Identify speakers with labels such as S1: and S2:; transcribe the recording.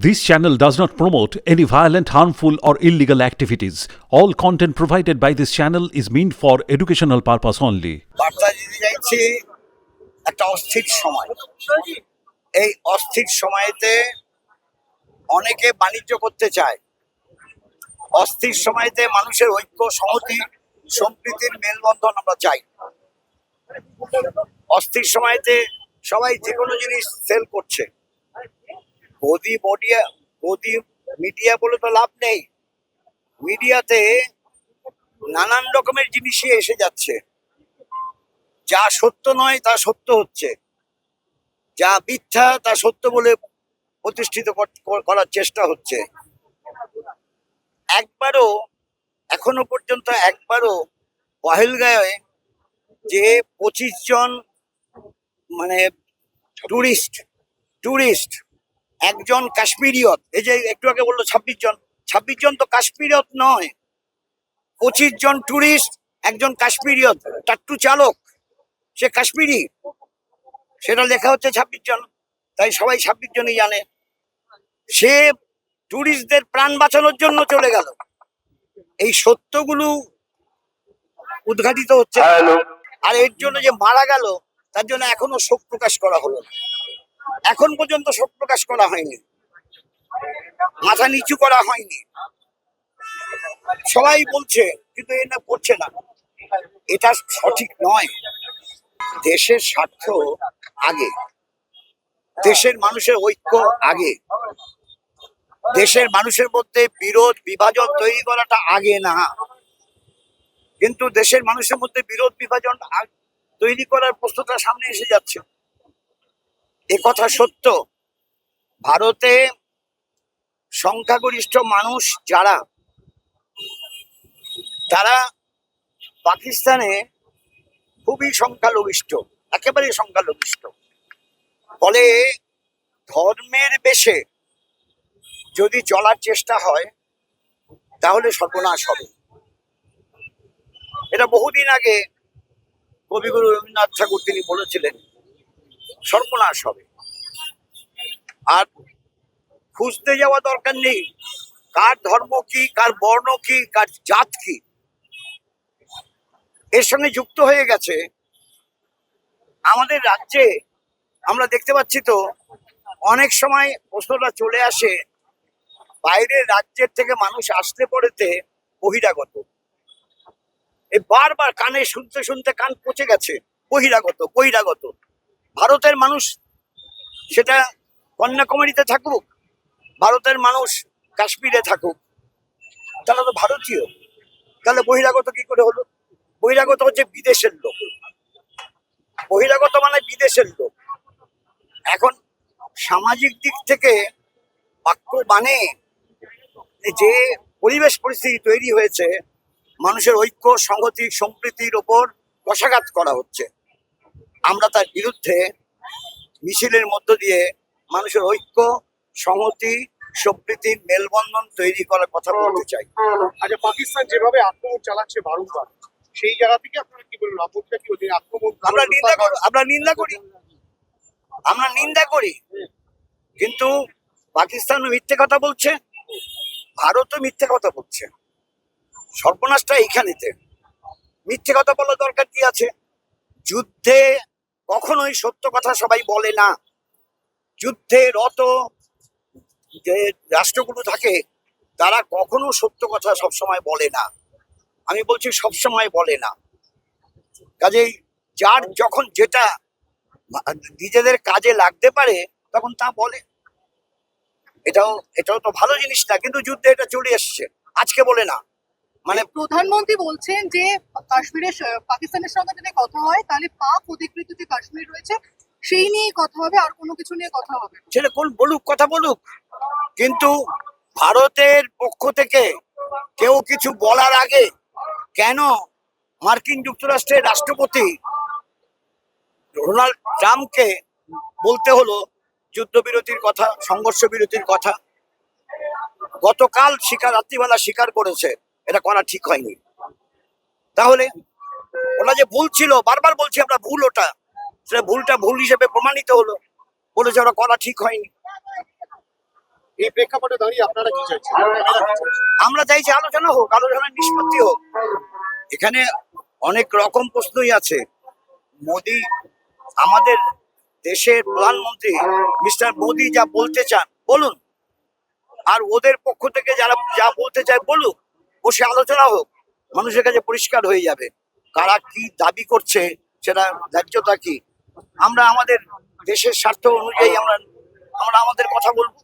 S1: This channel does not promote any violent, harmful, or illegal activities. All content provided by this channel is meant for educational purpose only.
S2: অস্থির এই অস্থির সময়েতে অনেকে বাণিজ্য করতে চায় অস্থির সময়তে মানুষের ঐক্য সংহতি সম্প্রীতির মেলবন্ধন আমরা চাই অস্থির সময়তে সবাই যে কোনো জিনিস সেল করছে গদি বডিয়া গদি মিডিয়া বলে তো লাভ নেই। মিডিয়াতে নানান রকমের জিনিসই এসে যাচ্ছে। যা সত্য নয়, তা সত্য হচ্ছে। যা মিথ্যা, তা সত্য বলে প্রতিষ্ঠিত কর- কর- করার চেষ্টা হচ্ছে। একবারও, এখনও পর্যন্ত একবারও পহেলগাঁয়ে যে পঁচিশ জন মানে টুরিস্ট টুরিস্ট একজন কাশ্মীরিয়ত এই যে একটু আগে বলল ছাব্বিশ জন ছাব্বিশ জন তো কাশ্মীরিয়ত নয়। পঁচিশ জন টুরিস্ট একজন কাশ্মীরিয়ত টাট্টু চালক সে কাশ্মীরি। সেটা লেখা হচ্ছে ছাব্বিশ জন তাই সবাই ছাব্বিশ জনই জানে। সে টুরিস্টদের প্রাণ বাঁচানোর জন্য চলে গেল। এই সত্যগুলো উদ্ঘাটিত হচ্ছে। আর এর জন্য যে মারা গেল তার জন্য এখনও শোক প্রকাশ করা হলো না। এখন পর্যন্ত শোক প্রকাশ করা হয়নি। মাথা নিচু করা হয়নি। সবাই বলছে, কিন্তু এটা করছে না। এটা সঠিক নয়। দেশের স্বার্থ আগে। দেশের মানুষের ঐক্য আগে। দেশের মানুষের মধ্যে বিরোধ, বিভাজন তৈরি করাটা আগে না। কিন্তু দেশের মানুষের মধ্যে বিরোধ, বিভাজন তৈরি করার প্রশ্নটা সামনে এসে যাচ্ছে। কথা সত্য। ভারতে সংখ্যাগরিষ্ঠ মানুষ যারা, তারা পাকিস্তানে খুবই সংখ্যালঘিষ্ঠ, একেবারে সংখ্যালঘিষ্ঠ। ফলে ধর্মের বেশে যদি চলার চেষ্টা হয়, তাহলে সর্বনাশ হবে। এটা বহুদিন আগে কবিগুরু রবীন্দ্রনাথ ঠাকুর তিনি বলেছিলেন সর্বনাশ হবে। আর খুঁজতে যাওয়া দরকার নেই। কার ধর্ম কি, কার বর্ণ কি, কার জাত কি। এর সঙ্গে যুক্ত হয়ে গেছে। আমাদের রাজ্যে আমরা দেখতে পাচ্ছি তো, অনেক সময় প্রশ্নটা চলে আসে, বাইরের রাজ্যের থেকে মানুষ আসতে পড়েতে বহিরাগত। এই বারবার কানে শুনতে শুনতে কান পচে গেছে, বহিরাগত বহিরাগত। ভারতের মানুষ সেটা কন্যাকুমারীতে থাকুক, ভারতের মানুষ কাশ্মীরে থাকুক, তারা তো ভারতীয়। তাহলে বহিরাগত কি করে হলো? বহিরাগত হচ্ছে বিদেশের লোক। বহিরাগত মানে বিদেশের লোক। এখন সামাজিক দিক থেকে বাক্য মানে যে পরিবেশ পরিস্থিতি তৈরি হয়েছে, মানুষের ঐক্য, সংহতি, সম্প্রীতির ওপর কষাঘাত করা হচ্ছে। আমরা তার বিরুদ্ধে মিছিলের মধ্য দিয়ে মানুষের ঐক্য সংহতি সম্প্রীতির মেলবন্ধন তৈরি করার কথা বলতে চাই।
S3: আচ্ছা পাকিস্তান যেভাবে আক্রমণ চালাচ্ছে বারংবার সেই জায়গা থেকে আপনারা কি বলবেন? আপত্তিটা কি ওদের আক্রমণ
S2: আমরা নিন্দা করি আমরা নিন্দা করি। আমরা নিন্দা করি। কিন্তু পাকিস্তানও মিথ্যে কথা বলছে ভারতও মিথ্যে কথা বলছে। সর্বনাশটা এইখানেতে। মিথ্যে কথা বলার দরকার কি আছে? যুদ্ধে কখনোই সত্য কথা সবাই বলে না। যুদ্ধে রত যে রাষ্ট্রগুলো থাকে, তারা কখনো সত্য কথা সবসময় বলে না। আমি বলছি সবসময় বলে না। কাজেই যার যখন যেটা নিজেদের কাজে লাগতে পারে, তখন তা বলে। এটাও এটাও তো ভালো জিনিস না, কিন্তু যুদ্ধে এটা চলে এসছে। আজকে বলে না। মানে
S4: প্রধানমন্ত্রী বলছেন যে কাশ্মীরের পাকিস্তানের সঙ্গে যদি কথা হয় তাহলে পাক অধিকৃত যে কাশ্মীর রয়েছে সেই নিয়েই কথা হবে আর কোনো কিছু নিয়ে কথা হবে।
S2: ছেলে কোন বলুক কথা বলুক। কিন্তু ভারতের পক্ষ থেকে কেউ কিছু বলার আগে কেন মার্কিন যুক্তরাষ্ট্রের রাষ্ট্রপতি ডোনাল্ড ট্রাম্পকে বলতে হলো যুদ্ধবিরতির কথা সংঘর্ষ বিরতির কথা? গতকাল শিকার রাত্রিবেলা স্বীকার করেছে। এটা করা ঠিক হয়নি। তাহলে ওরা যে ভুল ছিল বারবার বলছি আমরা ভুল ওটা। সেটা ভুলটা ভুল হিসেবে প্রমাণিত হলো। বলেছে ওরা করা ঠিক হয়নি।
S3: এই প্রেক্ষাপটে দাঁড়িয়ে আপনারা কি চাইছেন?
S2: আমরা চাইছি আলোচনা হোক আলোচনার নিষ্পত্তি হোক। এখানে অনেক রকম প্রশ্নই আছে। মোদি আমাদের দেশের প্রধানমন্ত্রী মিস্টার মোদি যা বলতে চান বলুন। আর ওদের পক্ষ থেকে যারা যা বলতে চায় বলুক। বসে আলোচনা হোক, মানুষের কাছে পরিষ্কার হয়ে যাবে। কারা কি দাবি করছে সেটা ন্যায্যতা কি? আমরা আমাদের দেশের স্বার্থ অনুযায়ী আমরা আমরা আমাদের কথা বলব।